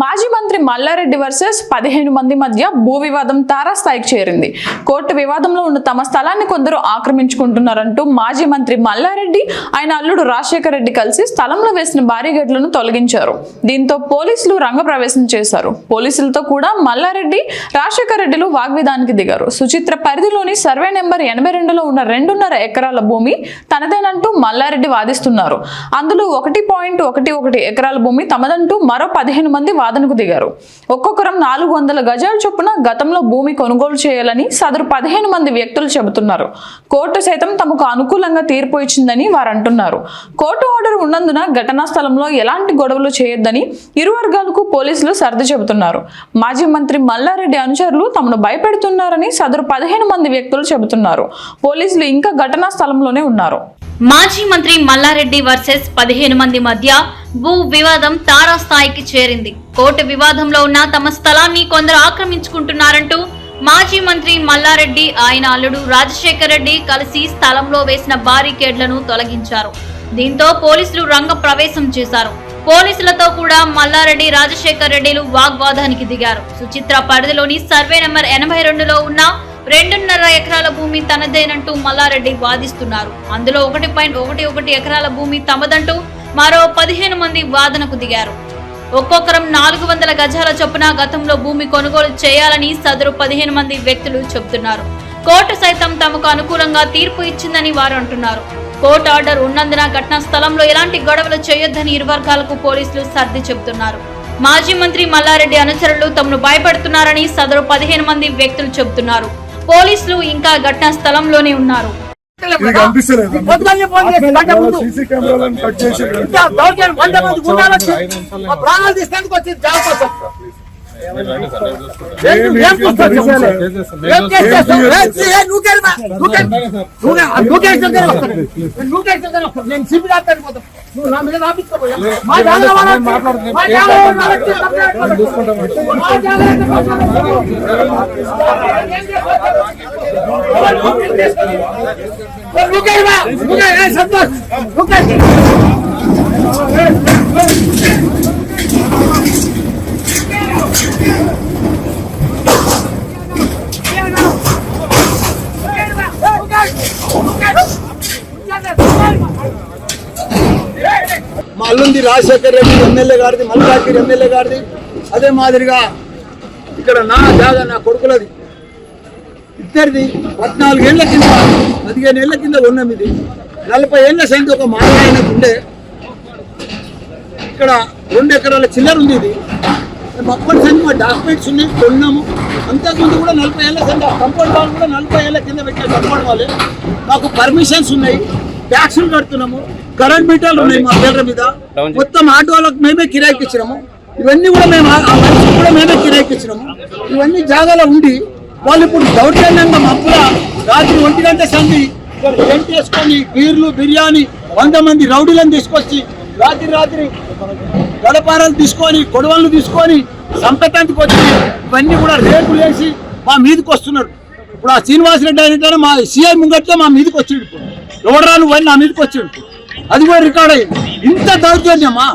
మాజీ మంత్రి మల్లారెడ్డి వర్సెస్ పదిహేను మంది మధ్య భూ వివాదం తారాస్థాయికి చేరింది. కోర్టు వివాదంలో ఉన్న తమ స్థలాన్ని కొందరు ఆక్రమించుకుంటున్నారంటూ మాజీ మంత్రి మల్లారెడ్డి ఆయన అల్లుడు రాజశేఖర రెడ్డి కలిసి స్థలంలో వేసిన బారిగేట్లను తొలగించారు. దీంతో పోలీసులు రంగప్రవేశం చేశారు. పోలీసులతో కూడా మల్లారెడ్డి రాజశేఖర రెడ్డిలు వాగ్విదానికి దిగారు. సుచిత్ర పరిధిలోని సర్వే నెంబర్ ఎనభై రెండులో ఉన్న రెండున్నర ఎకరాల భూమి తనదేనంటూ మల్లారెడ్డి వాదిస్తున్నారు. అందులో ఒకటి పాయింట్ ఒకటి ఒకటి ఎకరాల భూమి తమదంటూ మరో పదిహేను మంది వాదనకు దిగారు. ఒక్కొక్కరం నాలుగు వందల గజాల చొప్పున గతంలో భూమి కొనుగోలు చేయాలని సదరు పదిహేను మంది వ్యక్తులు చెబుతున్నారు. కోర్టు సైతం తమకు అనుకూలంగా తీర్పు ఇచ్చిందని వారు అంటున్నారు కోర్టు ఆర్డర్ ఉన్నందున ఘటనా స్థలంలో ఎలాంటి గొడవలు చేయొద్దని ఇరు వర్గాలకు పోలీసులు సర్ది చెబుతున్నారు. మాజీ మంత్రి మల్లారెడ్డి అనుచరులు తమను భయపెడుతున్నారని సదరు పదిహేను మంది వ్యక్తులు చెబుతున్నారు. పోలీసులు ఇంకా ఘటనా స్థలంలోనే ఉన్నారు. మాజీ మంత్రి మల్లారెడ్డి వర్సెస్ పదిహేను మంది మధ్య భూ వివాదం తారాస్థాయికి చేరింది. కోర్టు వివాదంలో ఉన్న తమ స్థలాన్ని కొందరు ఆక్రమించుకుంటున్నారంటూ మాజీ మంత్రి మల్లారెడ్డి ఆయన అల్లుడు రాజశేఖర్ రెడ్డి కలిసి స్థలంలో వేసిన బారికేడ్లను తొలగించారు. దీంతో పోలీసులు రంగ ప్రవేశం చేశారు. పోలీసులతో కూడా మల్లారెడ్డి రాజశేఖర్ రెడ్డిలు వాగ్వాదానికి దిగారు. సుచిత్ర పరిధిలోని సర్వే నెంబర్ ఎనభై రెండులో ఉన్న రెండున్నర ఎకరాల భూమి తనదేనంటూ మల్లారెడ్డి వాదిస్తున్నారు. అందులో ఒకటి పాయింట్ ఒకటి ఒకటి ఎకరాల భూమి తమదంటూ మరో పదిహేను మంది వాదనకు దిగారు. ఒక్కొక్కరం నాలుగు వందల గజాల చొప్పున గతంలో భూమి కొనుగోలు చేయాలని సదరు పదిహేను మంది వ్యక్తులు చెబుతున్నారు. కోర్టు సైతం తమకు అనుకూలంగా తీర్పు ఇచ్చిందని వారు అంటున్నారు. కోర్టు ఆర్డర్ ఉన్నందున ఘటనా స్థలంలో ఎలాంటి గొడవలు చేయొద్దని ఇరు వర్గాలకు పోలీసులు సర్ది చెబుతున్నారు. మాజీ మంత్రి మల్లారెడ్డి అనుచరులు తమను భయపడుతున్నారని సదరు పదిహేను మంది వ్యక్తులు చెబుతున్నారు. పోలీసులు ఇంకా ఘటనా స్థలంలోనే ఉన్నారు. ఇది కనిపిస్తలేదు పొద్దున్నే ఫోన్ చేసి గంట ముందు సీసీ కెమెరాలను కట్ చేసి ఇంకా దౌర్జన్యం వంద మంది గుండాలు వచ్చి మా ప్రాణాలు తీసేందుకు వచ్చి జాబ్ కోసం ఏం- ఏం పుస్తకం చేయాలి? ఏం చేసేస్తావు? ఏ, ఏ, నువ్వు కేరమా? నువ్వు కేరు. నువ్వు కే- నువ్వు కేసు కేరు వస్తాను. నువ్వు కేసు కేరు వస్తాను. నేను సిబి డాక్టర్ పోతాను నువ్వు నా మీద రాపించుకోపోయా మా జాగాలో వాళ్ళకి- మా అల్లుంది రాజశేఖర్ రెడ్డి ఎమ్మెల్యే గారిది మల్కాజ్గిరి ఎమ్మెల్యే గారిది. అదే మాదిరిగా ఇక్కడ నా జాగా నా కొడుకులది. ఇద్దరిది పద్నాలుగు ఏళ్ళ కింద పదిహేను ఏళ్ళ కింద ఉన్నాం ఇది. నలభై ఏళ్ళ సంఖ్య ఒక మాట్లాడినకు ఉండే ఇక్కడ రెండు ఎకరాల చిల్లర ఉంది ఇది. అప్పటి సంఖ్య మా డాక్యుమెంట్స్ ఉన్నాయి కొన్నాము. అంతకుముందు కూడా నలభై ఏళ్ళ సంఖ్య కంపౌండ్ వాళ్ళు కూడా నలభై ఏళ్ళ కింద పెట్టే కంపౌండ్ వాళ్ళే మాకు పర్మిషన్స్ ఉన్నాయి ట్యాక్సులు కడుతున్నాము కరెంట్ మీటర్లు ఉన్నాయి మా పేర్ల మీద. మొత్తం ఆటోలకు మేమే కిరాయికి ఇచ్చినాము ఇవన్నీ కూడా మేము కూడా మేమే కిరాయికి ఇచ్చినాము ఇవన్నీ జాగాలో ఉండి వాళ్ళు ఇప్పుడు దౌర్జన్యంగా మప్పుల రాత్రి ఒంటి గంట సంది ఇక్కడ టెంట్ వేసుకొని బీర్లు బిర్యానీ వంద మంది రౌడీలను తీసుకొచ్చి రాత్రి రాత్రి గడపారాలు తీసుకొని కొడవళ్ళు తీసుకొని సంపతానికి వచ్చి ఇవన్నీ కూడా రేపు వేసి మా మీదకి వస్తున్నారు. ఇప్పుడు ఆ శ్రీనివాస్ రెడ్డి అయిన మా సీఐ ముంగట్లో మా మీదకి వచ్చిండు ఇప్పుడు. ఎవడరా నువ్వు నా మీదకి వచ్చిండు. అది కూడా రికార్డ్ అయ్యింది. ఇంత దౌర్జన్యమా?